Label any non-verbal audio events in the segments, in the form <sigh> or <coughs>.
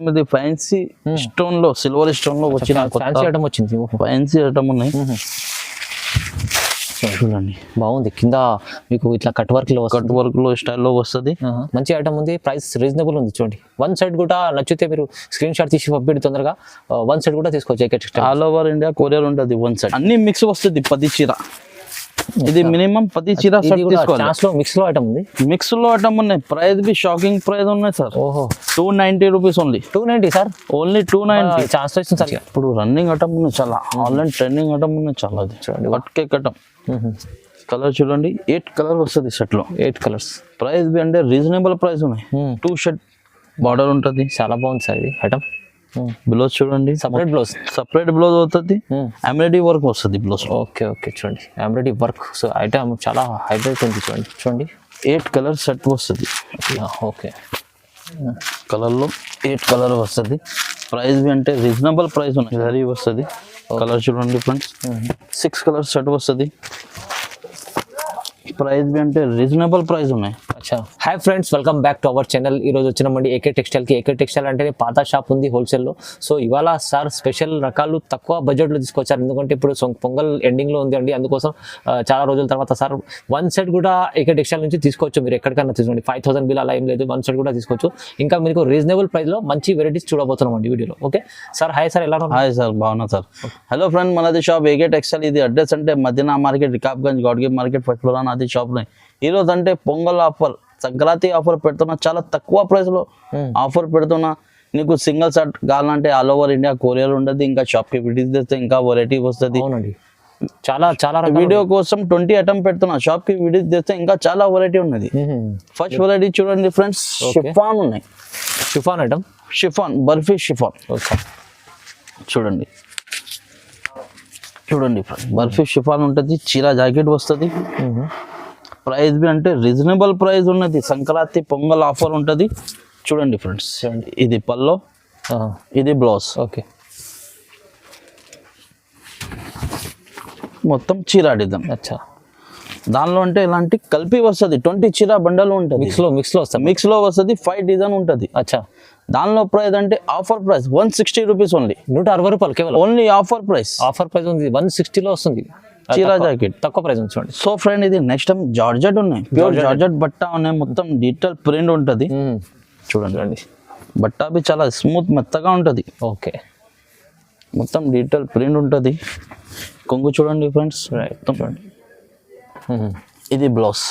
ఇది ఫ్యాన్సీ స్టోన్లో సిల్వర్ స్టోన్లో వచ్చిన ఫ్యాన్సీ ఐటమ్ వచ్చింది. ఫ్యాన్సీ ఐటమ్ ఉన్నాయి. మ్మ్. చూడండి. బాగుంది. కింద మీకు ఇట్లా కట్ వర్క్లో కట్ వర్క్లో స్టైల్లో వస్తుంది. మంచి ఐటమ్ ఉంది. ప్రైస్ రీజనబుల్ ఉంది చూడండి. వన్ సైడ్ కూడా నచ్చితే మీరు స్క్రీన్ షాట్ తీసి పంపిండి తొందరగా. వన్ సైడ్ కూడా తీసుకోవచ్చు ఆల్ ఓవర్ ఇండియా కొరియర్ ఉంటుంది వన్ సైడ్ అన్ని మిక్స్ వస్తుంది పది చీర. ఇది మినిమం పది చీర సెట్ తీసుకోవాలి. మిక్స్లో ఐటమ్ ఉంది. మిక్స్లో ఐటమ్ ఉన్నాయి. ప్రైస్ బి షాకింగ్ ప్రైస్ ఉన్నాయి సార్ ఓహో. Two ninety rupees only two ninety sir only two ninety chance ఇస్తుంది సార్ ఇప్పుడు రన్నింగ్ ఐటమ్ ఉన్నాయి చాలా. ఆన్లైన్ ట్రెండింగ్ ఐటమ్ ఉన్నాయి చాలా అది. చూడండి. వట్ కేక్ ఐటమ్ కలర్ చూడండి. ఎయిట్ కలర్ వస్తుంది సెట్లో. ఎయిట్ కలర్స్ ప్రైస్ బి అంటే రీజనబుల్ ప్రైస్ ఉన్నాయి. టూ షర్ట్ బార్డర్ ఉంటుంది. చాలా బాగుంది సార్ ఇది ఐటమ్ బ్లౌజ్ చూడండి. సపరేట్ బ్లౌజ్ సపరేట్ బ్లౌజ్ అవుతుంది. ఎంబ్రాయిడరీ వర్క్ వస్తుంది బ్లౌజ్ ఓకే ఓకే చూడండి. ఎంబ్రాయిడరీ వర్క్ సో ఐటమ్ చాలా హైలైట్ ఉంది చూడండి. చూడండి. ఎయిట్ కలర్ సెట్ వస్తుంది. ఓకే కలర్లో ఎయిట్ కలర్ వస్తుంది. ప్రైస్ బి అంటే రీజనబుల్ ప్రైస్ ఉన్నాయి. జరీ వస్తుంది. కలర్ చూడండి ఫ్రెండ్స్ సిక్స్ కలర్ సెట్ వస్తుంది. ప్రైస్ బి అంటే రీజనబుల్ ప్రైస్ ఉన్నాయి. Hi friends welcome back to our channel ఈ రోజు వచ్చినామండి ఏకే టెక్స్టైల్కి ఏకే టెక్స్టైల్ అంటేనే పాత షాప్ ఉంది హోల్సేల్లో సో ఇవాళ సార్ స్పెషల్ రకాలు తక్కువ బడ్జెట్లో తీసుకొచ్చారు. ఎందుకంటే ఇప్పుడు సొం- పొంగల్ ఎండింగ్లో ఉంది అండి. అందుకోసం చాలా రోజుల తర్వాత సార్ వన్ సెట్ కూడా ఏకే టెక్స్టైల్ నుంచి తీసుకోవచ్చు. మీరు ఎక్కడికైనా తీసుకోండి. ఫైవ్ థౌసండ్ బిల్ అలా ఏం లేదు. వన్ సెట్ కూడా తీసుకోవచ్చు. ఇంకా మీకు రీజనబుల్ ప్రైస్లో మంచి వెరైటీస్ చూడబోతున్నాం అండి వీడియోలో. ఓకే సార్ హాయ్ సార్ ఎలా హాయ్ సార్ బాగున్నా సార్ హలో ఫ్రెండ్ మనది షాప్ ఏకే టెక్స్టైల్ ఇది అడ్రస్ అంటే మదీనా మార్కెట్ రికాబ్గంజ్ గౌడ్గి మార్కెట్ ఫస్ట్ ఫ్లోర్ నాది షాప్ ఉన్నాయి ఈ రోజు అంటే పొంగల్ ఆఫర్ సంక్రాంతి ఆఫర్ పెడుతున్నా చాలా తక్కువ ప్రైస్లో ఆఫర్ పెడుతున్నా. నీకు సింగిల్ షర్ట్ కావాలంటే ఆల్ ఓవర్ ఇండియా కొరియర్ ఉండదు ఇంకా షాప్కి విజిట్ చేస్తే ఇంకా వెరైటీ వస్తుంది. చాలా చాలా వీడియో కోసం ట్వంటీ ఐటమ్ పెడుతున్నా షాప్కి విజిట్ చేస్తే ఇంకా చాలా వెరైటీ ఉన్నది. ఫస్ట్ వెరైటీ చూడండి ఫ్రెండ్స్ షిఫాన్ ఉన్నాయి. Chiffon item? Chiffon barfi chiffon. చూడండి. చూడండి ఫ్రెండ్ బర్ఫీ షిఫాన్ ఉంటుంది చీర జాకెట్ వస్తుంది. ప్రైస్ బి అంటే రీజనబుల్ ప్రైస్ ఉన్నది. సంక్రాంతి పొంగల్ ఆఫర్ ఉంటుంది. చూడండి ఫ్రెండ్స్. ఇది పల్లో. ఇది బ్లౌజ్. ఓకే. మొత్తం చీర డిజైన్ అచ్చా. దానిలో అంటే ఇలాంటి కలిపి వస్తుంది. ట్వంటీ చీర బండలు ఉంటుంది. మిక్స్లో మిక్స్లో వస్తాం మిక్స్లో వస్తుంది. ఫైవ్ డిజైన్ ఉంటుంది. అచ్చా. దానిలో ప్రైస్ అంటే offer price one sixty rupees only నూట అరవై రూపాయలు కేవలం. Only offer price offer price ఉంది. వన్ సిక్స్టీలో వస్తుంది. చీర జాకెట్. తక్కువ ప్రైస్ చూడండి. సో ఫ్రెండ్ ఇది నెక్స్ట్ టైం జార్జెట్ ఉన్నాయి. Pure georgette. బట్ట ఉన్నాయి మొత్తం డీటెయిల్ ప్రింట్ ఉంటుంది. చూడండి చూడండి. బట్ట చాలా స్మూత్ మెత్తగా ఉంటుంది. ఓకే. మొత్తం డీటెయిల్ ప్రింట్ ఉంటుంది. కొంగు చూడండి ఫ్రెండ్స్ మొత్తం. చూడండి. ఇది బ్లౌజ్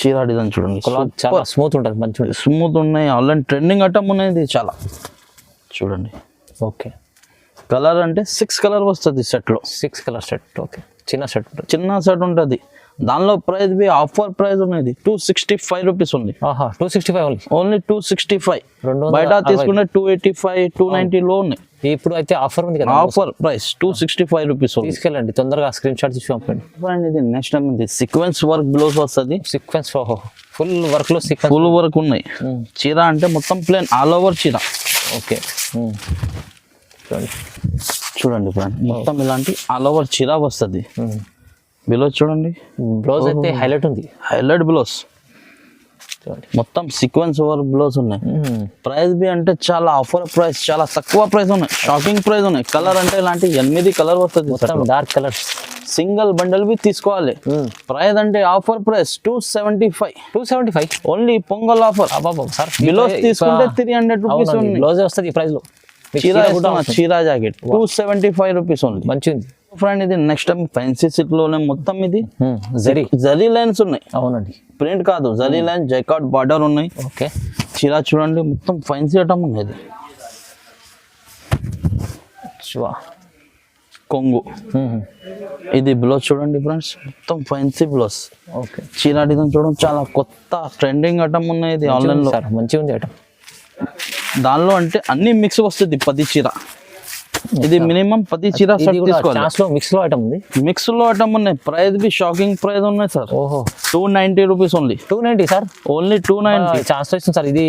చీర డిజైన్ చూడండి. చాలా స్మూత్ ఉంటుంది మంచి స్మూత్ ఉన్నాయి. ఆన్లైన్ ట్రెండింగ్ ఐటమ్ ఉన్నాయి ఇది చాలా. చూడండి. ఓకే. కలర్ అంటే సిక్స్ కలర్ వస్తుంది సెట్లో. Six colour set okay. చిన్న సెట్ ఉంటుంది. చిన్న సెట్ ఉంటుంది. దానిలో ప్రైస్ బి ఆఫర్ ప్రైస్ ఉన్నది. టూ సిక్స్టీ ఫైవ్ రూపీస్ ఉంది. ఆహా two sixty five only? Only two sixty five. బయట తీసుకుంటే టూ ఎయిటీ ఫైవ్ టూ లో ఉన్నాయి. ఇప్పుడు అయితే ఆఫర్ ఉంది కదా offer price two sixty five rupees ఉంది. తీసుకెళ్ళండి తొందరగా స్క్రీన్ షాట్ తీసి పంపండి. ఇది నెక్స్ట్ టైం ఇది సీక్వెన్స్ వర్క్ బ్లౌజ్ వస్తుంది. సీక్వెన్స్ ఫుల్ వర్క్లో ఫుల్ వర్క్ ఉన్నాయి. చీర అంటే మొత్తం ప్లేన్ ఆల్ ఓవర్ చీర. ఓకే చూడండి. చూడండి ఫ్రెండ్ మొత్తం ఇలాంటి ఆల్ ఓవర్ చీర వస్తుంది. బ్లౌజ్ చూడండి. బ్లౌజ్ అయితే హైలైట్ ఉంది. హైలైట్ బ్లౌజ్ మొత్తం సీక్వెన్స్ వర్క్ బ్లౌజ్ ఉన్నాయి. ప్రైస్ బి అంటే చాలా ఆఫర్ ప్రైస్ చాలా తక్కువ ప్రైస్ ఉన్నాయి. షాకింగ్ ప్రైస్ ఉన్నాయి. కలర్ అంటే ఇలాంటి ఎనిమిది కలర్ వస్తుంది మొత్తం డార్క్ కలర్స్ సింగిల్ బండల్ బి తీసుకోవాలి. ప్రైస్ అంటే offer price two seventy five two seventy five only Pongal offer అబ్బాబా sir blouse తీసుకుంటే త్రీ హండ్రెడ్ రూపీస్ బ్లౌజ్ వస్తుంది ఈ ప్రైస్లో. చీర కూడా చీర jacket. Two seventy five rupees ఉంది. ఫ్రెండ్ ఇది నెక్స్ట్ టైం ఫ్యాన్సీ సిట్లోనే మొత్తం ఇది. జరీ జరీ లైన్స్ ఉన్నాయి. అవునండి. ప్రింట్ కాదు జరీ లైన్ జైకాట్ బార్డర్ ఉన్నాయి. ఓకే చీర చూడండి మొత్తం ఫ్యాన్సీ ఐటమ్ ఉన్నది కొంగు. ఇది బ్లౌజ్ చూడండి ఫ్రెండ్స్ మొత్తం ఫ్యాన్సీ బ్లౌజ్ ఓకే చీర డిజైన్ చూడండి చాలా కొత్త ట్రెండింగ్ ఐటమ్ ఉన్నాయి ఇది ఆన్లైన్లో. సార్ మంచిగా ఉంది ఐటమ్ దానిలో అంటే అన్ని మిక్స్ వస్తుంది పది చీర. ఇది మినిమం పది చీర సెట్ తీసుకోవాలి. మిక్స్లో ఐటమ్ ఉంది? మిక్స్లో ఐటమ్ ఉన్నాయి. ప్రైస్ బి షాకింగ్ ప్రైస్ ఉన్నాయి సార్ ఓహో. Two ninety rupees only two ninety sir only two ninety ఛాన్స్లో ఇస్తుంది సార్ ఇది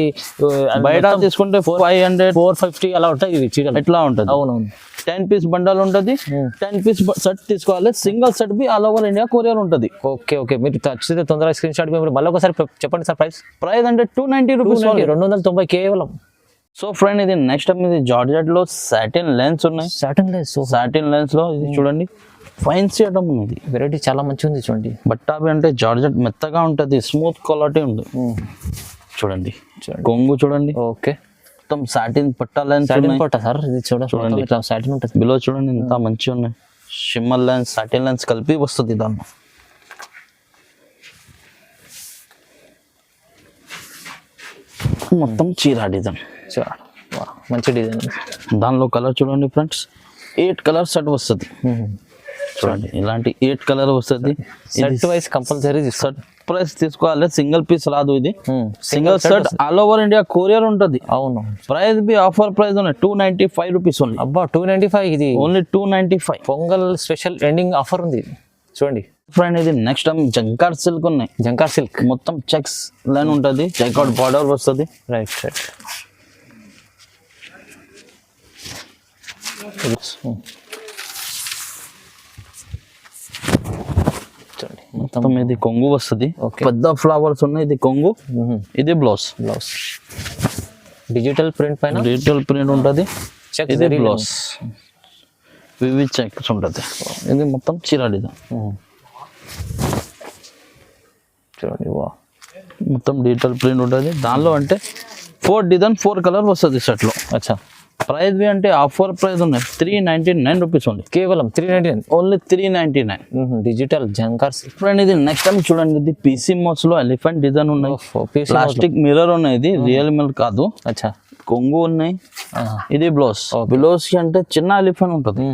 బయట తీసుకుంటే ఫైవ్ హండ్రెడ్ ఫోర్ ఫిఫ్టీ అలా ఉంటాయి ఇవి చీరలు. ఎట్లా ఉంటుంది? అవునవును. టెన్ పీస్ బండల్ ఉంటుంది. టెన్ పీస్ సెట్ తీసుకోవాలి. సింగిల్ సెట్ బి ఆల్ ఓవర్ ఇండియా కొరియర్ ఉంటుంది. Okay okay. మీరు తొందరగా స్క్రీన్ షాట్ మళ్ళీ ఒకసారి చెప్పండి సార్ ప్రైస్ ప్రైస్ అంటే టూ నైన్టీ రూపీస్ రెండు వందల తొంభై కేవలం. సో ఫ్రెండ్ ఇది నెక్స్ట్ టైం ఇది జార్జెట్లో సాటిన్ లెన్స్ ఉన్నాయి. సాటన్ లేదు సో సాటిన్ లెన్స్లో ఇది చూడండి. ఫైన్సీ ఐటమ్ ఉంది వెరైటీ చాలా మంచిగా ఉంది చూడండి. బట్టాబి అంటే జార్జెట్ మెత్తగా ఉంటుంది స్మూత్ క్వాలిటీ ఉంది. చూడండి. చూడండి. కొంగు చూడండి. ఓకే. మొత్తం సాటిన్ పట్టా లెన్స్ సాటిన్ పట్ట సార్? ఇది చూడండి. ఇట్లా సాటిన్ ఉంటుంది. బిలో చూడండి ఎంత మంచిగా ఉన్నాయి. షిమ్మర్ లెన్స్ సాటిన్ లెన్స్ కలిపి వస్తుంది దాన్ని. మొత్తం చీర డిజైన్ మంచి డిజైన్. దానిలో కలర్ చూడండి ఫ్రెండ్స్. ఎయిట్ కలర్ సెట్ వస్తుంది. చూడండి ఇలాంటి ఎయిట్ కలర్ వస్తుంది. Set wise compulsory set price తీసుకోవాలి. సింగిల్ పీస్ రాదు ఇది. Single set all over India courier ఉంటుంది. అవును. ప్రైస్ బి ఆఫర్ ప్రైస్ ఉన్నాయి two ninety five rupees only అబ్బా టూ నైన్టీ ఫైవ్ ఇది. Only two ninety five Pongal special ending offer ఉంది. చూడండి. ఫ్రెండ్ ఇది నెక్స్ట్ టైం జంకార్ సిల్క్ ఉన్నాయి. జంకార్ సిల్క్ మొత్తం చెక్స్ లైన్ ఉంటుంది. చెక్అవుట్ బార్డర్ వస్తుంది. రైట్ రైట్ మొత్తం మొత్తం ఇది కొంగు వస్తుంది. పెద్ద ఫ్లవర్స్ ఉన్నాయి ఇది కొంగు ఇది బ్లౌజ్. బ్లౌజ్. డిజిటల్ ప్రింట్ పైన? డిజిటల్ ప్రింట్ ఉంటుంది చెక్ ఇది బ్లౌజ్. వివి చెక్స్ ఉంటుంది. ఇది మొత్తం చీర డిజైన్ చూడండి వా. మొత్తం డిజిటల్ ప్రింట్ ఉంటుంది. దానిలో అంటే ఫోర్ డిజైన్ ఫోర్ కలర్ వస్తుంది షర్ట్లో. అచ్చా. ప్రైస్ బి అంటే ఆఫర్ ప్రైస్ ఉన్నాయి. Three ninety nine rupees only కేవలం three ninety nine only three ninety nine digital Jhankar silk friend ఇది నెక్స్ట్ టైం చూడండి. ఇది పీసీ మోస్లో ఎలిఫెంట్ డిజైన్ ఉన్నాయి. ప్లాస్టిక్ మిర్రర్ ఉన్నాయి. ఇది రియల్ మిల్ కాదు. అచ్చా. కొంగు ఉన్నాయి. ఇది బ్లౌజ్ బ్లౌజ్ అంటే చిన్న ఎలిఫెంట్ ఉంటుంది.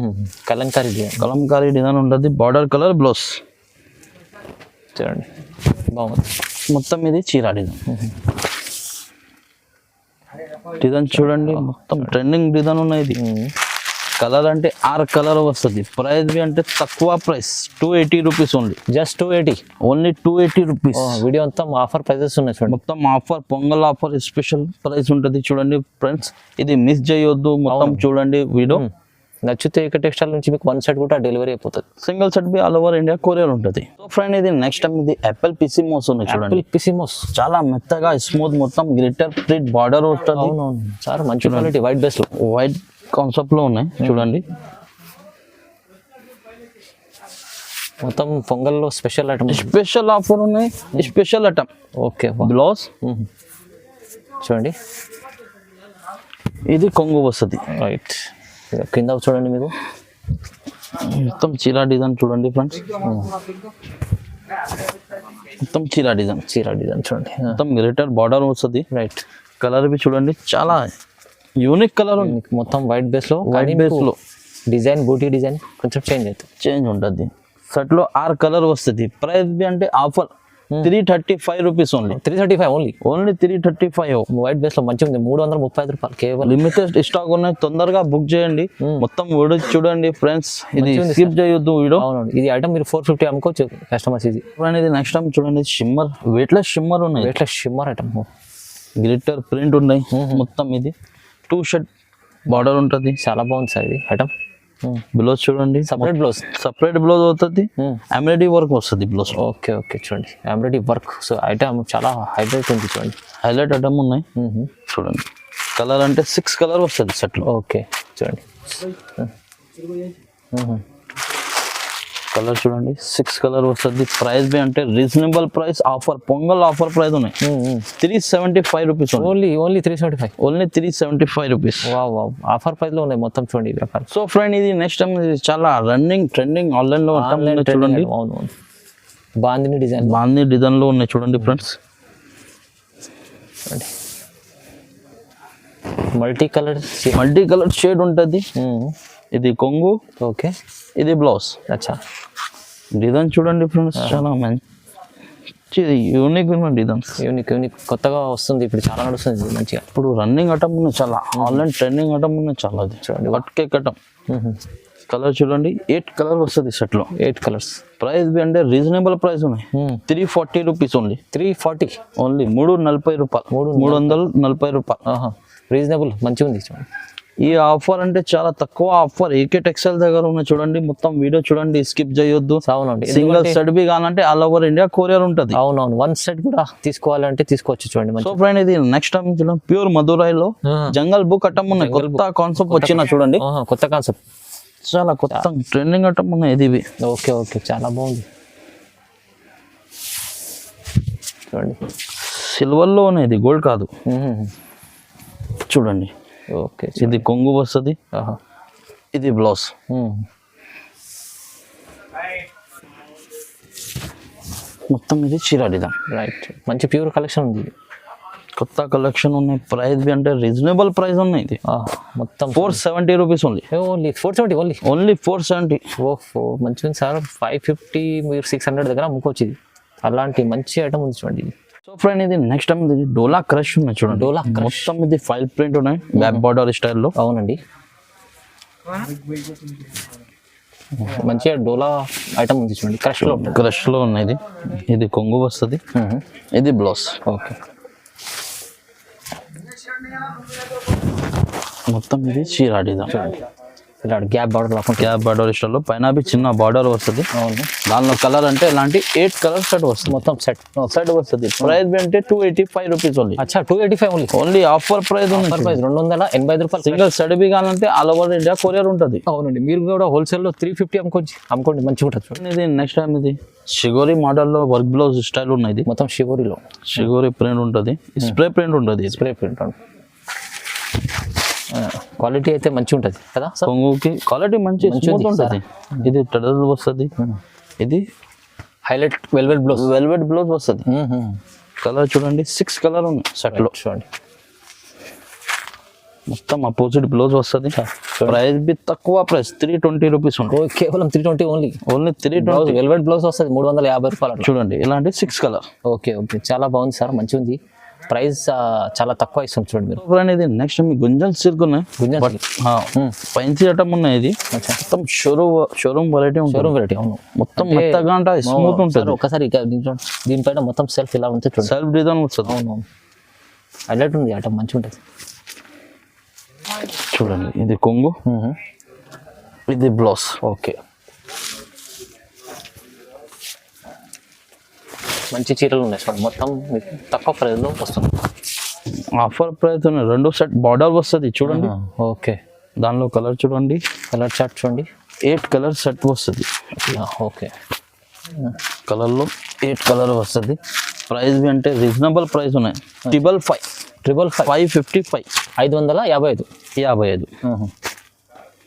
కలంకారీ డిజైన్ కలంకారీ డిజైన్ ఉంటుంది. బార్డర్ కలర్ బ్లౌజ్ చూడండి. బాగుంది. మొత్తం ఇది చీర డిజైన్ డిజైన్ చూడండి మొత్తం ట్రెండింగ్ డిజైన్ ఉన్నాయి ఇది. కలర్ అంటే ఆరు కలర్ వస్తుంది. ప్రైస్ అంటే తక్కువ price two eighty rupees only just two eighty only two eighty rupees video అంతా ఆఫర్ ప్రైజెస్ ఉన్నాయి చూడండి. మొత్తం offer Pongal offer special price ఉంటుంది చూడండి ఫ్రెండ్స్ ఇది మిస్ చేయొద్దు మొత్తం చూడండి వీడియో. నచ్చితే ఇక టెక్స్టైల్ నుంచి మీకు వన్ సైడ్ కూడా డెలివరీ అయిపోతుంది. సింగిల్ సెట్ బి ఆల్ ఓవర్ ఇండియా కొరియర్ ఉంటుంది. సో ఫ్రెండ్ ఇది నెక్స్ట్ టైం ఇది యాపిల్ పిసి మోస్ ఉన్నాయి చూడండి. పిసిమోస్ చాలా మెత్తగా స్మూత్ మొత్తం గ్లిటర్ ప్రింట్ బార్డర్ ఉంటుంది అవునవును. సార్ మంచి క్వాలిటీ వైట్ బేస్లో. వైట్ కాన్సెప్ట్లో ఉన్నాయి చూడండి. మొత్తం పొంగల్లో స్పెషల్ ఐటమ్ స్పెషల్ ఆఫర్ ఉన్నాయి స్పెషల్ ఐటమ్ ఓకే బ్లౌజ్ చూడండి. ఇది కొంగు వస్తుంది. రైట్ కింద చూడండి మీకు. మొత్తం చీర డిజైన్ చూడండి ఫ్రెండ్స్. మొత్తం చీర డిజైన్. చీర డిజైన్ చూడండి. మొత్తం గ్లిటర్ బార్డర్ వస్తుంది. రైట్ కలర్ బి చూడండి చాలా యూనిక్ కలర్ ఉంది. మొత్తం వైట్ బేస్లో వైట్ బేస్లో. డిజైన్ బూటీ డిజైన్ కొంచెం చేంజ్ అవుతుంది. చేంజ్ ఉంటుంది. షర్ట్లో ఆరు కలర్ వస్తుంది. ప్రైస్ బి అంటే offer three thirty five rupees only three thirty five only only three thirty five white బేస్లో మంచిగా ఉంది మూడు వందల ముప్పై ఐదు రూపాయలు కేవలం. లిమిటెడ్ స్టాక్ ఉన్నాయి. తొందరగా బుక్ చేయండి. మొత్తం వీడియో చూడండి ఫ్రెండ్స్ ఇది స్కిప్ చేయొద్దు వీడియో. అవునండి. ఇది ఐటమ్ మీరు ఫోర్ ఫిఫ్టీ అమ్ముకోవచ్చు. కస్టమర్స్ ఇది. ఇది నెక్స్ట్ టైం చూడండి. షిమ్మర్ వెయిట్లెస్ షిమ్మర్ ఉన్నాయి. ఎట్లా షిమ్మర్ ఐటమ్ గ్లిటర్ ప్రింట్ ఉన్నాయి. మొత్తం ఇది. టూ షర్ట్ బార్డర్ ఉంటుంది. చాలా బాగుంది సార్ ఇది ఐటమ్ బ్లౌజ్ చూడంండి. సపరేట్ బ్లౌజ్ సపరేట్ బ్లౌజ్ అవుతుంది. ఎంబ్రాయిడరీ వర్క్ వస్తుంది బ్లౌజ్ ఓకే ఓకే చూడండి. ఎంబ్రాయిడరీ వర్క్ సో ఐటమ్ చాలా హైలైట్ ఉంది చూడండి. హైలైట్ ఐటమ్ ఉన్నాయి. చూడండి. కలర్ అంటే సిక్స్ కలర్ వస్తుంది సెట్లో ఓకే చూడండి. కలర్ చూడండి. సిక్స్ కలర్ వస్తుంది. ప్రైస్ బి అంటే reasonable price offer Pongal offer price ఉన్నాయి. Three seventy five rupees only only three seventy five. Only three seventy five rupees. Offer ప్రైస్లో ఉన్నాయి మొత్తం చూడండి సో ఫ్రెండ్ ఇది నెక్స్ట్ టైం చాలా రన్నింగ్ ట్రెండింగ్ ఆన్లైన్లో చూడండి. బాందిని డిజైన్ బాగుంది డిజైన్లో ఉన్నాయి చూడండి friends. Multi colour multi colour shade ఉంటుంది. ఇది కొంగు ఓకే. ఇది బ్లౌజ్. అచ్చా డిజైన్ చూడండి ఫ్రెండ్స్ చాలా మంచి. యూనిక్ ఉన్న డిజైన్స్ యూనిక్ యూనిక్ కొత్తగా వస్తుంది ఇప్పుడు చాలా నడుస్తుంది మంచిగా. ఇప్పుడు రన్నింగ్ ఐటమ్ ఉన్నాయి చాలా. ఆన్లైన్ ట్రెండింగ్ ఐటమ్ ఉన్నాయి చాలా అది. చూడండి. వట్ కేక్ ఐటమ్ కలర్ చూడండి. ఎయిట్ కలర్ వస్తుంది set లో. ఎయిట్ కలర్స్ ప్రైస్ బి అంటే రీజనబుల్ ప్రైస్ ఉన్నాయి. Three forty rupees only three forty only మూడు నలభై రూపాయలు. మూడు మూడు వందలు నలభై రూపాయలు. రీజనబుల్ మంచిగా ఉంది చూడండి. ఈ ఆఫర్ అంటే చాలా తక్కువ ఆఫర్. ఏకే టెక్స్టైల్ దగ్గర ఉన్న చూడండి మొత్తం వీడియో చూడండి స్కిప్ చేయొద్దు. అవునండి. సింగిల్ సెట్ బి కావాలంటే ఆల్ ఓవర్ ఇండియా కొరియర్ ఉంటది. అవునవును. వన్ సెట్ కూడా తీసుకోవాలంటే తీసుకోవచ్చు చూడండి సో ఫ్రెండ్ ఇది నెక్స్ట్ టైం చూడండి. ప్యూర్ మధురైలో జంగల్ బుక్ అట్టం ఉన్నాయి కొత్త కాన్సెప్ట్ వచ్చిన చూడండి. కొత్త కాన్సెప్ట్ చాలా కొత్త ట్రెండింగ్ అట్టం ఉన్నాయి ఇది ఓకే ఓకే. చాలా బాగుంది. చూడండి. సిల్వర్లో ఉన్నాయి ఇది గోల్డ్ కాదు. చూడండి. ఓకే ఇది కొంగు వస్తుంది. ఇది బ్లౌజ్. మొత్తం ఇది చీరాడిదాం రైట్ మంచి ప్యూర్ కలెక్షన్ ఉంది. కొత్త కలెక్షన్ ఉన్నాయి. ప్రైస్ బి అంటే రీజనబుల్ ప్రైస్ ఉన్నాయి ఇది. మొత్తం four seventy rupees only only four seventy only only four seventy ఓ ఫో మంచిగా సార్. ఫైవ్ ఫిఫ్టీ మీరు సిక్స్ హండ్రెడ్ దగ్గర అమ్ముకోవచ్చు ఇది. అలాంటి మంచి ఐటమ్ ఉంది చూడండి ఇది. సో ఫ్రెండ్ ఇది నెక్స్ట్ టైం ఇది డోలా క్రష్ ఉన్నాయి చూడండి. డోలా. మొత్తం ఇది ఫైల్ ప్రింట్ ఉన్నాయి బ్యాక్ బార్డర్ స్టైల్లో అవునండి. మంచిగా డోలా ఐటమ్ ఉంది చూడండి క్రష్లో ఉంటుంది. క్రష్లో ఉన్నాయి ఇది. ఇది కొంగు వస్తుంది. ఇది బ్లౌజ్. ఓకే. మొత్తం ఇది చీరాడిదాం గ్యాప్ బార్డర్ రాకుండా క్యాప్ బార్డర్ స్టైల్లో పైన చిన్న బార్డర్ వస్తుంది. అవును. దానిలో కలర్ అంటే ఇలాంటి ఎయిట్ కలర్ సెట్ వస్తుంది. మొత్తం సెట్. సెట్ వస్తుంది. ప్రైస్ అంటే two eighty five rupees only అచ్చా two eighty five only only offer price ఉంది. ఆఫర్ ప్రైస్ రెండు వందల ఎనభై రూపాయలు. సింగిల్ సెట్ బి కావాలంటే ఆల్ ఓవర్ ఇండియా కొరియర్ ఉంటుంది. అవునండి. మీరు కూడా హోల్సేల్లో త్రీ ఫిఫ్టీ అమ్ముకోండి. అమ్ముకోండి. మంచిగా ఉంటుంది ఇది? నెక్స్ట్ టైం ఇది? షిగోరి మోడల్లో వర్క్ బ్లౌజ్ స్టైల్ ఉన్నాయి ఇది. మొత్తం షివోరిలో షిగోరి ప్రింట్ ఉంటుంది. స్ప్రే ప్రింట్ ఉంటుంది స్ప్రే ప్రింట్ క్వాలిటీ అయితే మంచిగా ఉంటుంది కదా కొంగుకి క్వాలిటీ మంచి స్మూత్ ఉంటుంది. ఇది టడల్ వస్తుంది. ఇది highlight velvet blouse. Velvet blouse వస్తుంది. కలర్ చూడండి సిక్స్ కలర్ ఉంది సెట్లో చూడండి. మొత్తం అపోజిట్ బ్లౌజ్ వస్తుంది. ప్రైస్ బి తక్కువ ప్రైస్ త్రీ ట్వంటీ రూపీస్ ఉంటుంది కేవలం three twenty only only three twenty velvet blouse వస్తుంది మూడు వందల యాభై రూపాయలు చూడండి ఇలాంటి సిక్స్ కలర్ ఓకే ఓకే. చాలా బాగుంది సార్. మంచిగా ఉంది ప్రైస్ చాలా తక్కువ ఇస్తాం చూడండి మీరు. ఇది నెక్స్ట్ మీ గుంజల్ సిల్క్ ఉన్నాయి. గుంజన్ పైన్సీ ఐటమ్ ఉన్నాయి ఇది. మొత్తం షోరూమ్ షోరూమ్ వెరైటీ ఉంటుంది. షోరూమ్ వెరైటీ అవును. మొత్తం మెత్తగా అంటే స్మూత్ ఉంటుంది. ఒకసారి దీనిపైన మొత్తం సెల్ఫ్ ఇలా ఉంటుంది చూడండి. సెల్ఫ్ డిజైన్ వస్తుంది. అవును అవును. హైలైట్ ఉంది ఐటమ్ మంచిగా ఉంటుంది. చూడండి ఇది కొంగు. ఇది బ్లౌజ్. ఓకే. మంచి చీరలు ఉన్నాయి చూడండి మొత్తం మీకు తక్కువ ప్రైస్లో వస్తుంది. ఆఫర్ ప్రైస్ ఉన్నాయి. రెండు సెట్ బార్డర్ వస్తుంది చూడండి. ఓకే. దానిలో కలర్ చూడండి. కలర్ చార్ట్ చూడండి. ఎయిట్ కలర్ సెట్ వస్తుంది. ఓకే. కలర్లో ఎయిట్ కలర్ వస్తుంది. ప్రైస్ అంటే రీజనబుల్ ప్రైస్ ఉన్నాయి. Triple five. Triple five. Five fifty five. ఐదు వందల యాభై ఐదు. యాభై ఐదు.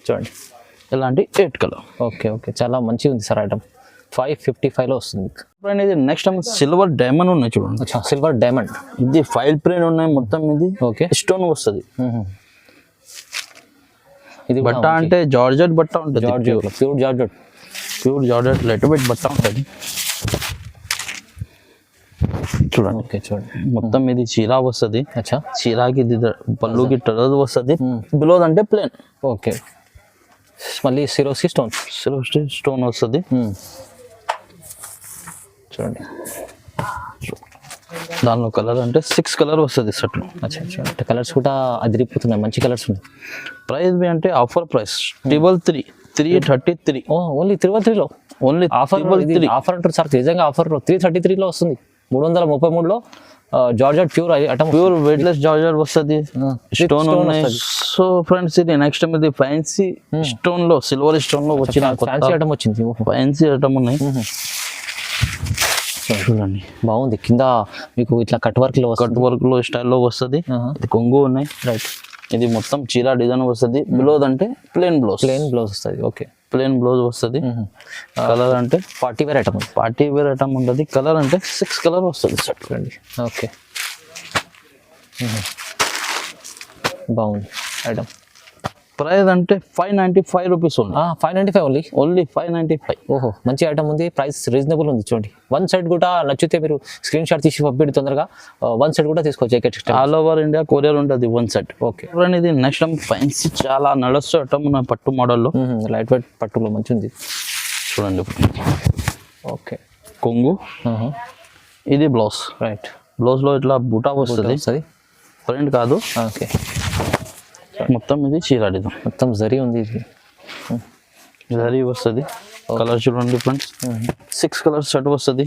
చూడండి. ఇలాంటి ఎయిట్ కలర్. Okay okay. చాలా మంచిగా ఉంది సార్ ఐటమ్. ఫైవ్ ఫిఫ్టీ ఫైవ్లో వస్తుంది. నెక్స్ట్ సిల్వర్ డైమండ్ ఉన్నాయి చూడండి. సిల్వర్ డైమండ్ ఇది ఫైల్ ప్రింట్ ఉన్నాయి మొత్తం ఇది. ఓకే స్టోన్ వస్తుంది. ఇది బట్ట అంటే జార్జెట్ బట్ట ఉంటుంది. Georgette pure georgette. Pure georgette lightweight బట్ట ఉంటుంది. చూడండి. ఓకే చూడండి. మొత్తం ఇది చీరా వస్తుంది. అచ్చా. చీరాకి ఇది పళ్ళుకి టరదు వస్తుంది. బిలో అంటే ప్లేన్ ఓకే మళ్ళీ సిరోసి స్టోన్స్ సిల్వర్ స్టోన్ వస్తుంది. చూడండి. దానిలో కలర్ అంటే సిక్స్ కలర్ వస్తుంది సెట్లో చూడండి కలర్స్ కూడా అదిరిపోతున్నాయి మంచి కలర్స్ ఉన్నాయి. ప్రైస్ బి అంటే offer price triple three three thirty three only triple త్రీలో ఓన్లీ ఆఫర్ త్రీ ఆఫర్ అంటారు సార్ నిజంగా ఆఫర్ త్రీ థర్టీ త్రీలో వస్తుంది. మూడు వందల ముప్పై మూడులో georgette pure item pure weightless georgette వస్తుంది. స్టోన్ ఉన్నాయి. సో ఫ్రెండ్స్ ఇది నెక్స్ట్ ఇది ఫ్యాన్సీ స్టోన్లో సిల్వర్ స్టోన్లో వచ్చిన ఫ్యాన్సీ ఐటమ్ వచ్చింది. ఫ్యాన్సీ ఐటమ్ ఉన్నాయి. చూడండి. బాగుంది. కింద మీకు ఇట్లా కట్ వర్క్లో కట్ వర్క్లో స్టైల్లో వస్తుంది. ఇది కొంగు ఉన్నాయి. రైట్ ఇది మొత్తం చీర డిజైన్ వస్తుంది. బ్లౌజ్ అంటే ప్లేన్ బ్లౌజ్ ప్లెయిన్ బ్లౌజ్ వస్తుంది. ఓకే ప్లేన్ బ్లౌజ్ వస్తుంది. కలర్ అంటే party wear item party wear item ఉంటుంది కలర్ అంటే సిక్స్ కలర్ వస్తుంది. సెట్ చూడండి. ఓకే బాగుంది. ఐటమ్ ప్రైస్ అంటే ఫైవ్ నైంటీ ఫైవ్ రూపీస్ ఉంది. Five ninety five only only five ninety five. ఓహో మంచి ఐటమ్ ఉంది. ప్రైస్ రీజనబుల్ ఉంది చూడండి. వన్ సైడ్ కూడా నచ్చితే మీరు స్క్రీన్ షాట్ తీసి పంపిడి తొందరగా. వన్ సైడ్ కూడా తీసుకోవచ్చు ఆల్ ఓవర్ ఇండియా కొరియర్ ఉంటుంది వన్ సెట్ ఓకే ఇది నెక్స్ట్ టైం ఫ్యాన్సీ చాలా నడుస్తూ ఐటమ్ ఉన్నాయి పట్టు మోడల్లో లైట్ వెయిట్ పట్టులో మంచి ఉంది చూడండి ఓకే కొంగు. ఇది బ్లౌజ్ రైట్ బ్లౌజ్లో ఇట్లా బూటా వస్తుంది. వస్తుంది. ప్రింట్ కాదు. ఓకే మొత్తం ఇది చీర డిజైన్ మొత్తం జరీ ఉంది ఇది. జరీ వస్తుంది. కలర్ చూడండి ఫ్రెండ్స్ సిక్స్ కలర్ షర్ట్ వస్తుంది.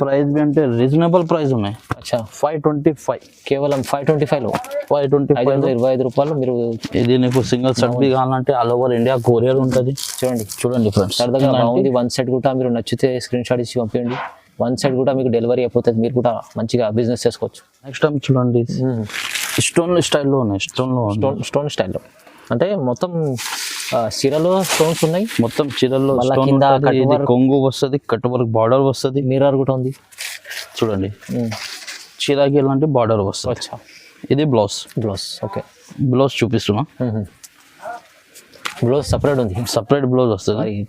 ప్రైస్ బి అంటే రీజనబుల్ ప్రైస్ ఉన్నాయి. అచ్చా ఫైవ్ ట్వంటీ ఫైవ్ కేవలం ఫైవ్ ట్వంటీ ఫైవ్లో ఫైవ్ ట్వంటీ ఫైవ్ వందల ఇరవై ఐదు రూపాయలు మీరు ఇది నీకు సింగిల్ షర్ట్ బి కావాలంటే ఆల్ ఓవర్ ఇండియా కొరియర్ ఉంటుంది. చూడండి. చూడండి ఫ్రెండ్స్ సార్ దగ్గర బాగుంది. వన్ సైడ్ కూడా మీరు నచ్చితే స్క్రీన్ షాట్ ఇచ్చి పంపించండి వన్ సైడ్ కూడా మీకు డెలివరీ అయిపోతుంది. మీరు కూడా మంచిగా బిజినెస్ చేసుకోవచ్చు. నెక్స్ట్ టైం చూడండి. స్టోన్ స్టైల్లో ఉన్నాయి స్టోన్లో స్టోన్ స్టోన్ స్టైల్లో. అంటే మొత్తం చీరలో స్టోన్స్ ఉన్నాయి? మొత్తం చీరల్లో కింద. కొంగు వస్తుంది కట్ వర్క్ బార్డర్ వస్తుంది. మిర్రర్ కూడా ఉంది? చూడండి. చీరకి ఎలాంటి బార్డర్ వస్తుంది. ఇది బ్లౌజ్. Blouse okay. బ్లౌజ్ చూపిస్తున్నా. బ్లౌజ్ సపరేట్ ఉంది. సపరేట్ బ్లౌజ్ వస్తుంది.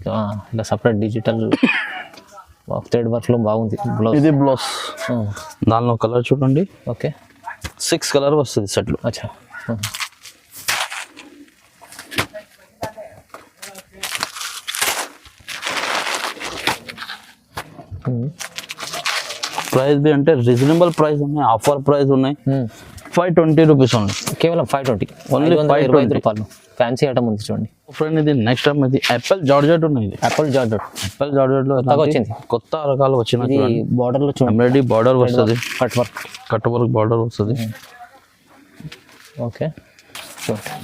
ఇలా సపరేట్ డిజిటల్ <coughs> థ్రెడ్ వర్క్లో బాగుంది బ్లౌజ్. ఇది బ్లౌజ్. దానిలో కలర్ చూడండి. ఓకే. సిక్స్ కలర్ వస్తుంది సెట్లో. అచ్చా. ప్రైస్ బి అంటే రీజనబుల్ ప్రైస్ ఉన్నాయి ఆఫర్ ప్రైస్ ఉన్నాయి. ఫైవ్ ట్వంటీ రూపీస్ ఉన్నాయి కేవలం ఫైవ్ ట్వంటీ ఓన్లీ ఫైవ్ 520. రూపాయలు. ఫ్యాన్సీ ఐటమ్ ఉంది చూడండి. ఫ్రెండ్ ఇది నెక్స్ట్ టైం ఇది యాపిల్ జార్జెట్ ఉన్నాయి ఇది. యాపిల్ జార్జెట్ యాపిల్ జార్జెట్లో వచ్చింది. కొత్త రకాలు వచ్చిన ఇది బార్డర్లో చూడండి. బార్డర్ వస్తుంది. Cut work cut work border వస్తుంది. ఓకే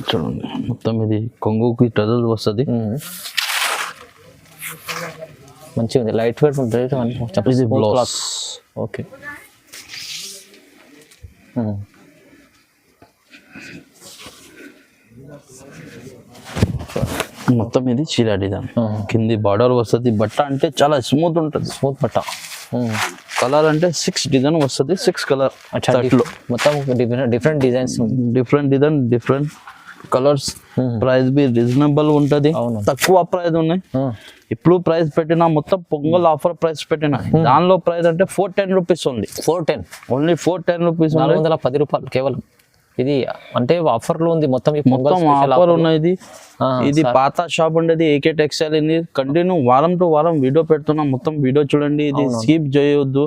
చూడండి. మొత్తం ఇది కొంగుకి టజల్ వస్తుంది. మ్మ్. మంచిగా ఉంది. లైట్ వెయిట్ ఉంటుంది. ఇది బ్లౌజ్ ఓకే మొత్తం ఇది చీర డిజైన్. కింది బార్డర్ వస్తుంది బట్ట అంటే చాలా స్మూత్ ఉంటుంది స్మూత్ మ్మ్. కలర్ అంటే సిక్స్ డిజైన్ వస్తుంది సిక్స్ కలర్లో. మొత్తం different different designs different design different colours price B reasonable ఉంటది. అవును. తక్కువ ప్రైస్ ఉన్నాయి. ఇప్పుడు ప్రైస్ పెట్టినా మొత్తం పొంగల్ ఆఫర్ ప్రైస్ పెట్టిన. దానిలో ప్రైస్ అంటే ఫోర్ టెన్ రూపీస్ ఉంది. Four ten only four ten rupees నాలుగు వందల పది రూపాయలు కేవలం. ఇది అంటే ఆఫర్లో ఉంది. మొత్తం ఈ మొత్తం ఆఫర్ ఆఫర్ ఉన్నది. ఇది పాత షాప్ ఉండేది ఏకే టెక్స్టైల్ ఇది. కంటిన్యూ వారం టు వారం వీడియో పెడుతున్నా. మొత్తం వీడియో చూడండి. ఇది స్కిప్ చేయొద్దు.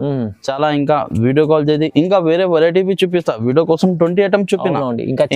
చాలా ఇంకా వీడియో కాల్ చేసి ఇంకా వేరే వెరైటీ చూపిస్తా. వీడియో కోసం ట్వంటీ ఐటమ్ చూపిన.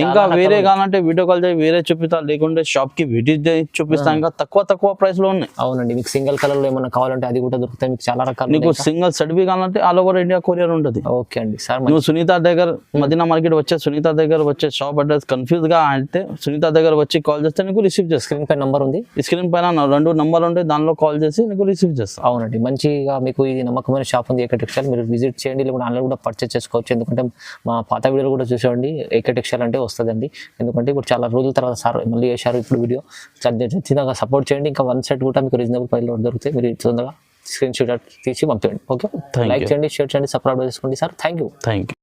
ఇంకా వేరే కావాలంటే వీడియో కాల్ చేసి వేరే చూపిస్తా. లేకుంటే షాప్కి విజిట్ చూపిస్తా. ఇంకా తక్కువ తక్కువ ప్రైస్లో ఉన్నాయి. అవునండి. మీకు సింగిల్ కలర్లో ఏమైనా కావాలంటే అది కూడా దొరుకుతాయి. మీకు చాలా రకాలు నీకు సింగిల్ బి కావాలంటే ఆల్ ఓవర్ ఇండియా కొరియర్ ఉంటుంది. ఓకే అండి. సార్ నువ్వు సునీత దగ్గర మదీనా మార్కెట్ వచ్చే సునీత దగ్గర వచ్చే షాప్ అడ్రస్ కన్ఫ్యూజ్గా అంటే సునీత దగ్గర వచ్చి కాల్ చేస్తే నీకు రిసీవ్ చేస్తా. స్క్రీన్ పై నంబర్ ఉంది? స్క్రీన్ పైన రెండు నంబర్ ఉంటాయి దానిలో కాల్ చేసి నీకు రిసీవ్ చేస్తా. అవునండి. మంచిగా మీకు ఇది నమ్మకమైన షాప్ ఉంది ఏకే టెక్స్టైల్ మీరు విజిట్ చేయండి లేకుంటే ఆన్లైన్ కూడా పర్చేస్ చేసుకోవచ్చు. ఎందుకంటే మా పాత వీడియోలు కూడా చూసేయండి ఏకే టెక్స్టైల్ అంటే వస్తుందండి. ఎందుకంటే ఇప్పుడు చాలా రోజుల తర్వాత సార్ మళ్ళీ చేశారు ఇప్పుడు వీడియో ఖచ్చితంగా సపోర్ట్ చేయండి. ఇంకా వన్ సెట్ కూడా మీకు రీజనబుల్ ప్రైస్లో దొరుకుతాయి. మీరు తొందరగా స్క్రీన్ షాట్ తీసి పంపించండి ఓకే లైక్. చేయండి షేర్ చేయండి సబ్స్క్రైబ్ చేసుకోండి sir. Thank you thank you